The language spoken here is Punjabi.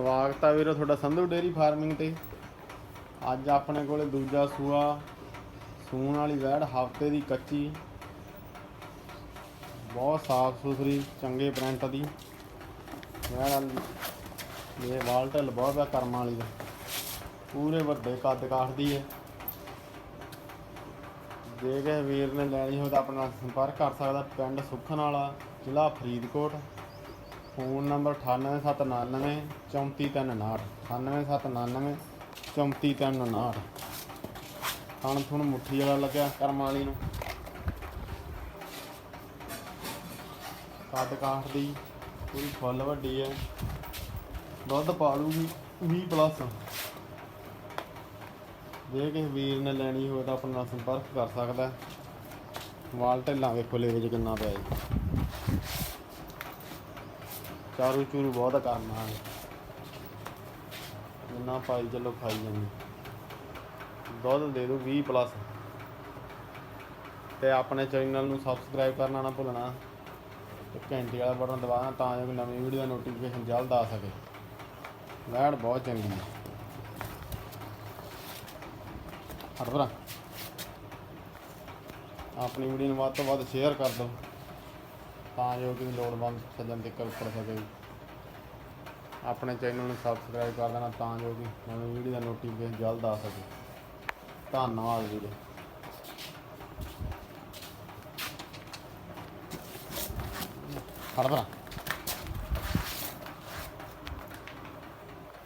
ਸਵਾਗਤ ਆ ਵੀਰੋ ਤੁਹਾਡਾ ਸੰਧੂ ਡੇਰੀ ਫਾਰਮਿੰਗ ਤੇ। ਅੱਜ ਆਪਣੇ ਕੋਲੇ ਦੂਜਾ ਸੂਆ, ਸੂਣ ਵਾਲੀ ਵੈੜ, ਹਫ਼ਤੇ ਦੀ ਕੱਚੀ। ਬਹੁਤ ਸਾਫ਼ ਸੁਥਰੀ, ਚੰਗੇ ਪ੍ਰਿੰਟ ਦੀ। ਵੈੜ ਇਹ ਵਾਲ ਢਿੱਲ ਬਹੁਤ ਆ ਕਰਮਾਂ ਵਾਲੀ ਦਾ। ਪੂਰੇ ਵੱਡੇ ਕੱਦ ਕਾਠਦੀ ਹੈ ਜੇ ਕਿਸੇ ਵੀਰ ਨੇ ਲੈਣੀ ਹੋਵੇ ਤਾਂ ਆਪਣਾ ਨਾਲ ਸੰਪਰਕ ਕਰ ਸਕਦਾ, ਪਿੰਡ ਸੁੱਖਣ ਵਾਲਾ, ਜ਼ਿਲ੍ਹਾ ਫਰੀਦਕੋਟ। ਫੋਨ ਨੰਬਰ 98799 34359 98799 34359 ਥਣ ਥੁਣ ਮੁੱਠੀ ਵਾਲਾ ਲੱਗਿਆ ਕਰਮ ਵਾਲੀ ਨੂੰ। ਕੱਦ ਕਾਠ ਦੀ ਪੂਰੀ ਫੁੱਲ ਵੱਡੀ ਹੈ। ਦੁੱਧ ਪਾ ਲੂਗੀ 20 ਪਲੱਸ। ਜੇ ਕਿਸੇ ਵੀਰ ਨੇ ਲੈਣੀ ਹੋਵੇ ਤਾਂ ਆਪਣਾ ਸੰਪਰਕ ਕਰ ਸਕਦਾ ਵਾਲ ਢਿੱਲਾਂ ਵੇਖੋ ਲੈ ਵਿੱਚ ਕਿੰਨਾ ਪਿਆ ਜੀ। ਚਾਰੂ ਚੂਰੂ ਬਹੁਤ ਕਰਨਾ ਹੈ। ਜਿੰਨਾ ਪਾਈ ਚੱਲੋ ਖਾਈ ਜਾਂਦੇ ਦੁੱਧ ਦੇ ਦਿਓ 20 ਪਲੱਸ ਤੇ ਆਪਣੇ ਚੈਨਲ ਨੂੰ ਸਬਸਕ੍ਰਾਈਬ ਕਰਨਾ ਨਾ ਭੁੱਲਣਾ। ਤੇ ਘੰਟੀ ਵਾਲਾ ਬਟਨ ਦਬਾਉਣਾ ਤਾਂ ਜੋ ਨਵੀਂ ਵੀਡੀਓ ਦਾ ਨੋਟੀਫਿਕੇਸ਼ਨ ਜਲਦ ਆ ਸਕੇ। ਵੈੜ ਬਹੁਤ ਚੰਗੀ ਹੈ। ਹਟ ਭਰਾ। ਆਪਣੀ ਵੀਡੀਓ ਨੂੰ ਵੱਧ ਤੋਂ ਵੱਧ ਸ਼ੇਅਰ ਕਰ ਦਿਓ। ਤਾਂ ਜੋ ਕਿ ਲੋੜਵੰਦ ਸੱਜਣ ਤੱਕ ਉੱਪਰ ਸਕੇ। ਆਪਣੇ ਚੈਨਲ ਨੂੰ ਸਬਸਕ੍ਰਾਈਬ ਕਰ ਦੇਣਾ ਤਾਂ ਜੋ ਕਿ ਨਵੀਂ ਵੀਡੀਓ ਦਾ ਨੋਟੀਫਿਕੇਸ਼ਨ ਜਲਦ ਆ ਸਕੇ। ਧੰਨਵਾਦ ਵੀਰੇ। ਹਟ ਭਰਾ